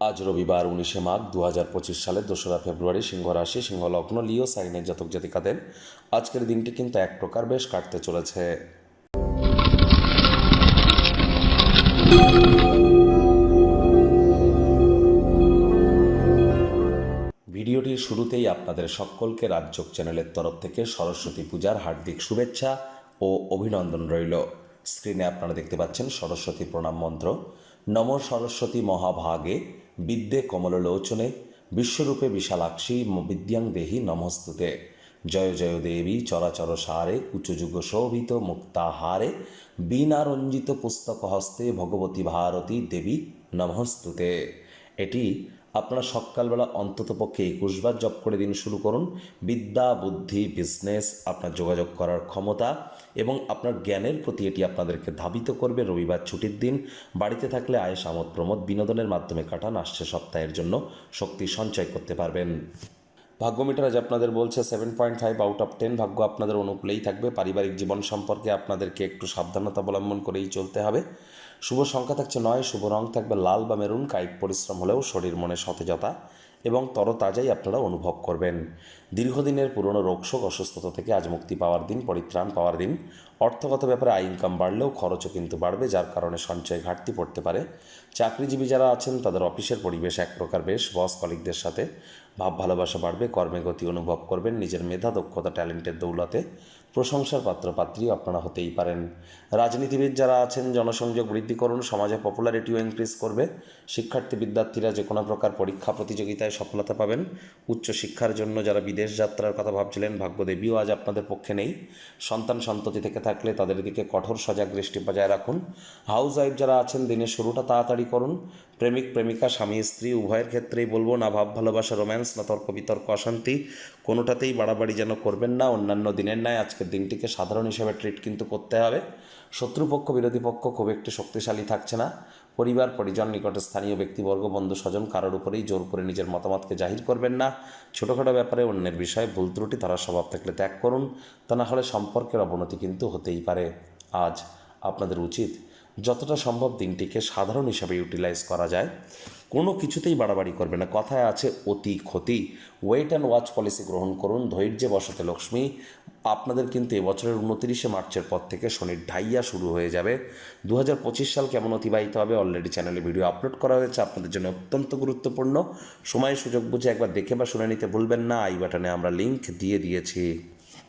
আজ রবিবার উনিশে মাঘ দু হাজার পঁচিশ সালের দোসরা ফেব্রুয়ারি সিংহ রাশি সিংহ লগ্ন লিও, সাইনের জাতক জাতিকাদের আজকের দিনটি কিন্তু এক প্রকার বেশ কাটতে চলেছে। ভিডিওটির শুরুতেই আপনাদের সকলকে রাজ্যক চ্যানেলের তরফ থেকে সরস্বতী পূজার হার্দিক শুভেচ্ছা ও অভিনন্দন রইল। স্ক্রিনে আপনারা দেখতে পাচ্ছেন সরস্বতী প্রণাম মন্ত্র। নম সরস্বতী মহাভাগে বিদ্যে কমললোচনে, বিশ্বরূপে বিশালাক্ষী বিদ্যাং দেহি নমস্তুতে। জয় জয় দেবী চরাচর সারে উচ্চযুগ শোভিত মুক্তাহারে, বীণারঞ্জিত পুস্তক হস্তে ভগবতী ভারতী দেবী নমস্তুতে। এটি আপনারা সকালবেলা অন্তত পক্ষে একুশবার জপ করে দিন শুরু করুন। বিদ্যা, বুদ্ধি বিজনেস আপনার যোগাযোগ করার ক্ষমতা এবং আপনার জ্ঞানের প্রতি এটি আপনাদেরকে ধাবিত করবে রবিবার ছুটির দিন। বাড়িতে থাকলে আয়েস, আমোদ, প্রমোদ বিনোদনের মাধ্যমে কাটান। আসছে সপ্তাহের জন্য শক্তি সঞ্চয় করতে পারবেন। ভাগ্যমিটার আজ আপনাদের বলছে seven point five out of ten ভাগ্য আপনাদের অনুকূলেই থাকবে। পারিবারিক জীবন সম্পর্কে আপনাদেরকে একটু সাবধানতা অবলম্বন করেই চলতে হবে। শুভ সংখ্যা থাকছে নয়, শুভ রং থাকবে লাল বা মেরুন, কায়িক পরিশ্রম হলেও শরীর মনে সতেজতা। এবং তরতাজাই আপনারা অনুভব করবেন। দীর্ঘদিনের পুরনো রোগশোক অসুস্থতা থেকে আজ মুক্তি পাওয়ার দিন, পরিত্রাণ পাওয়ার দিন। অর্থগত ব্যাপারে আয় ইনকাম বাড়লেও খরচও কিন্তু বাড়বে, যার কারণে সঞ্চয় ঘাটতি পড়তে পারে। চাকরিজীবী যারা আছেন, তাদের অফিসের পরিবেশ এক প্রকার বেশ। বস কলিকদের সাথে ভাব ভালোবাসা বাড়বে, কর্মে গতি অনুভব করবেন। নিজের মেধা, দক্ষতা ট্যালেন্টের দৌলতে প্রশংসার পাত্র পাত্রপাত্রী আপনারা হতেই পারেন। রাজনীতিবিদ যারা আছেন, জনসংযোগ বৃদ্ধি করুন, সমাজে পপুলারিটিও ইনক্রিজ করবে, শিক্ষার্থী বিদ্যার্থীরা যে কোনো প্রকার পরীক্ষা প্রতিযোগিতায় সফলতা পাবেন। উচ্চশিক্ষার জন্য যারা বিদেশ যাত্রার কথা ভাবছিলেন, ভাগ্যদেবীও আজ আপনাদের পক্ষে নেই। সন্তান সন্ততি থেকে থাকলে তাদের দিকে কঠোর সজাগ দৃষ্টি বজায় রাখুন। হাউস ওয়াইফ যারা আছেন, দিনের শুরুটা তাড়াতাড়ি করুন। প্রেমিক, প্রেমিকা, স্বামী, স্ত্রী, উভয়ের ক্ষেত্রেই বলব, না ভাব, ভালোবাসা রোম্যান্স না তর্ক, বিতর্ক, অশান্তি, কোনোটাতেই বাড়াবাড়ি যেন করবেন না। অন্যান্য দিনের ন্যায় আজকের দিনটিকে সাধারণ হিসেবে ট্রিট কিন্তু করতে হবে। শত্রুপক্ষ, বিরোধী পক্ষ খুব একটি শক্তিশালী থাকছে না। পরিবার, পরিজন, নিকটে স্থানীয় ব্যক্তিবর্গ, বন্ধু, স্বজন কারোর উপরেই জোর করে নিজের মতামতকে জাহির করবেন না। ছোটোখাটো ব্যাপারে অন্যের বিষয়ে ভুল ত্রুটি, তারা স্বভাব থাকলে ত্যাগ করুন। তা না হলে সম্পর্কের অবনতি কিন্তু হতেই পারে। আজ আপনাদের উচিত যতটা সম্ভব দিনটিকে সাধারণ হিসাবে ইউটিলাইজ করা যায়। কোনো কিছুতেই বাড়াবাড়ি করবে না। কথায় আছে অতি ক্ষতি। ওয়েট অ্যান্ড ওয়াচ পলিসি গ্রহণ করুন। ধৈর্যে বসতে লক্ষ্মী, আপনাদের কিন্তু এবছরের উনতিরিশে মার্চের পর থেকে শনির ঢাইয়া শুরু হয়ে যাবে। দু হাজার পঁচিশ সাল কেমন অতিবাহিত হবে অলরেডি চ্যানেলে ভিডিও আপলোড করা হয়েছে। আপনাদের জন্য অত্যন্ত গুরুত্বপূর্ণ। সময় সুযোগ বুঝে একবার দেখে বা শুনে নিতে ভুলবেন না। আই বাটনে আমরা লিংক দিয়ে দিয়েছি।